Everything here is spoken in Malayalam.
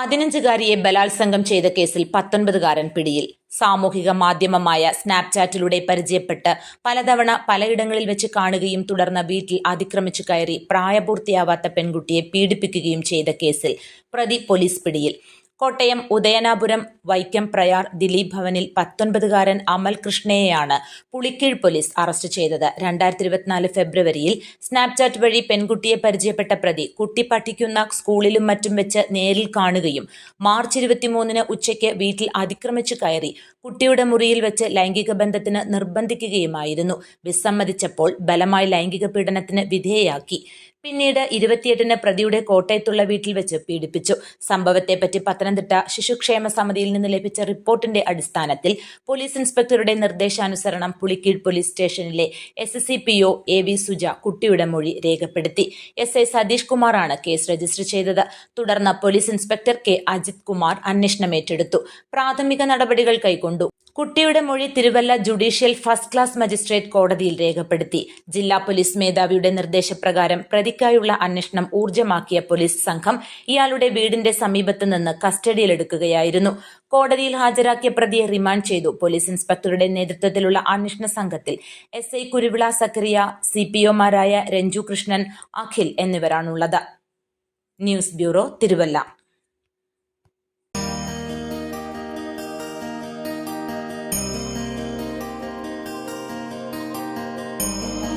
പതിനഞ്ചുകാരിയെ ബലാത്സംഗം ചെയ്ത കേസിൽ പത്തൊൻപതുകാരൻ പിടിയിൽ. സാമൂഹിക മാധ്യമമായ സ്നാപ്ചാറ്റിലൂടെ പരിചയപ്പെട്ട് പലതവണ പലയിടങ്ങളിൽ വെച്ച് കാണുകയും തുടർന്ന് വീട്ടിൽ അതിക്രമിച്ചു കയറി പ്രായപൂർത്തിയാവാത്ത പെൺകുട്ടിയെ പീഡിപ്പിക്കുകയും ചെയ്ത കേസിൽ പ്രതി പോലീസ് പിടിയിൽ. കോട്ടയം ഉദയനാപുരം വൈക്കം പ്രയാർ ദിലീപ് ഭവനിൽ പത്തൊൻപതുകാരൻ അമൽ കൃഷ്ണയെയാണ് പുളിക്കീഴ് പോലീസ് അറസ്റ്റ് ചെയ്തത്. രണ്ടായിരത്തി ഇരുപത്തിനാല് ഫെബ്രുവരിയിൽ സ്നാപ്ചാറ്റ് വഴി പെൺകുട്ടിയെ പരിചയപ്പെട്ട പ്രതി കുട്ടി പഠിക്കുന്ന സ്കൂളിലും മറ്റും വെച്ച് നേരിൽ കാണുകയും മാർച്ച് ഇരുപത്തിമൂന്നിന് ഉച്ചയ്ക്ക് വീട്ടിൽ അതിക്രമിച്ചു കയറി കുട്ടിയുടെ മുറിയിൽ വെച്ച് ലൈംഗിക ബന്ധത്തിന് നിർബന്ധിക്കുകയുമായിരുന്നു. വിസമ്മതിച്ചപ്പോൾ ബലമായി ലൈംഗിക പീഡനത്തിന് വിധേയയാക്കി. പിന്നീട് ഇരുപത്തിയെട്ടിന് പ്രതിയുടെ കോട്ടയത്തുള്ള വീട്ടിൽ വെച്ച് പീഡിപ്പിച്ചു. സംഭവത്തെപ്പറ്റി പത്തനംതിട്ട ശിശുക്ഷേമ സമിതിയിൽ നിന്ന് ലഭിച്ച റിപ്പോർട്ടിന്റെ അടിസ്ഥാനത്തിൽ പോലീസ് ഇൻസ്പെക്ടറുടെ നിർദ്ദേശാനുസരണം പുളിക്കീഴ് പോലീസ് സ്റ്റേഷനിലെ S S C P O A V Suja കുട്ടിയുടെ മൊഴി രേഖപ്പെടുത്തി. എസ് ഐ സതീഷ് കുമാറാണ് കേസ് രജിസ്റ്റർ ചെയ്തത്. തുടർന്ന് police inspector K Ajith Kumar അന്വേഷണം ഏറ്റെടുത്തു. പ്രാഥമിക നടപടികൾ കൈക്കൊണ്ടു. കുട്ടിയുടെ മൊഴി Thiruvalla judicial first class magistrate കോടതിയിൽ രേഖപ്പെടുത്തി. ജില്ലാ പോലീസ് മേധാവിയുടെ നിർദ്ദേശപ്രകാരം പ്രതിക്കായുള്ള അന്വേഷണം ഊർജമാക്കിയ പോലീസ് സംഘം ഇയാളുടെ വീടിന്റെ സമീപത്ത് നിന്ന് കസ്റ്റഡിയിലെടുക്കുകയായിരുന്നു. കോടതിയിൽ ഹാജരാക്കിയ പ്രതിയെ റിമാൻഡ് ചെയ്തു. പോലീസ് ഇൻസ്പെക്ടറുടെ നേതൃത്വത്തിലുള്ള അന്വേഷണ സംഘത്തിൽ S I Kuruvila Zacharia C P ഒമാരായ Ranju Krishnan Akhil എന്നിവരാണുള്ളത്. News bureau Thiruvalla.